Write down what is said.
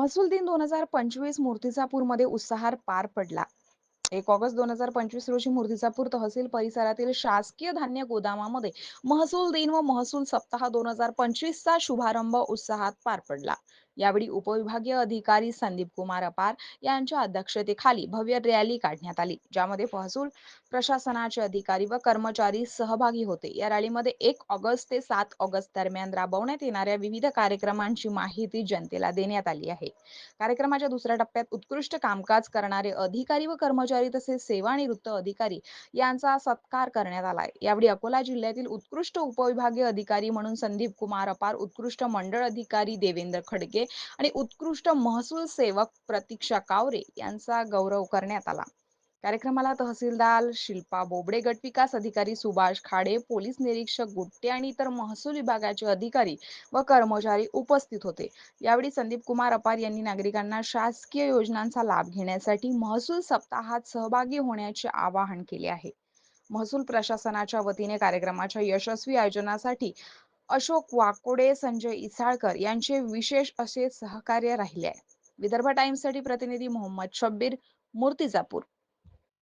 महसूल दिन दोन हजार पंचवीस मूर्तिजापूरमध्ये उत्साहात पार पडला. एक ऑगस्ट दोन हजार पंचवीस रोजी मूर्तिजापूर तहसील परिसरातील शासकीय धान्य गोदामामध्ये महसूल दिन व महसूल सप्ताह दोन हजार पंचवीसचा शुभारंभ उत्साहात पार पडला. यावेळी उपविभागीय अधिकारी संदीप कुमार अपार यांच्या अध्यक्षतेखाली भव्य रॅली काढण्यात आली ज्यामध्ये महसूल प्रशासनाचे अधिकारी व कर्मचारी सहभागी होते. या रॅलीमध्ये एक ऑगस्ट ते सात ऑगस्ट दरम्यान राबवण्यात येणाऱ्या विविध कार्यक्रमांची माहिती जनतेला देण्यात आली आहे. कार्यक्रमाच्या दुसऱ्या टप्प्यात उत्कृष्ट कामकाज करणारे अधिकारी व कर्मचारी तसेच सेवानिवृत्त अधिकारी यांचा सत्कार करण्यात आला आहे. यावेळी अकोला जिल्ह्यातील उत्कृष्ट उपविभागीय अधिकारी म्हणून संदीप कुमार अपार उत्कृष्ट मंडळ अधिकारी देवेंद्र खडके आणि उत्कृष्ट महसूल सेवक प्रतीक्षा कावरे यांचा गौरव करण्यात आला. कार्यक्रमाला तहसीलदार शिल्पा बोबडे गट विकास अधिकारी सुभाष खाडे पोलीस निरीक्षक गुट्टे आणि इतर महसूल विभागाचे अधिकारी व कर्मचारी उपस्थित होते. यावेळी संदीप कुमार अपार यांनी नागरिकांना शासकीय योजनांचा लाभ घेण्यासाठी महसूल सप्ताहात सहभागी होण्याचे आवाहन केले आहे. महसूल प्रशासनाच्या वतीने कार्यक्रमाच्या यशस्वी आयोजनासाठी अशोक वाकोडे संजय इसाळकर यांचे विशेष असे सहकार्य राहिले आहे. विदर्भ टाइम्ससाठी प्रतिनिधी मोहम्मद शब्बीर मूर्तिजापूर.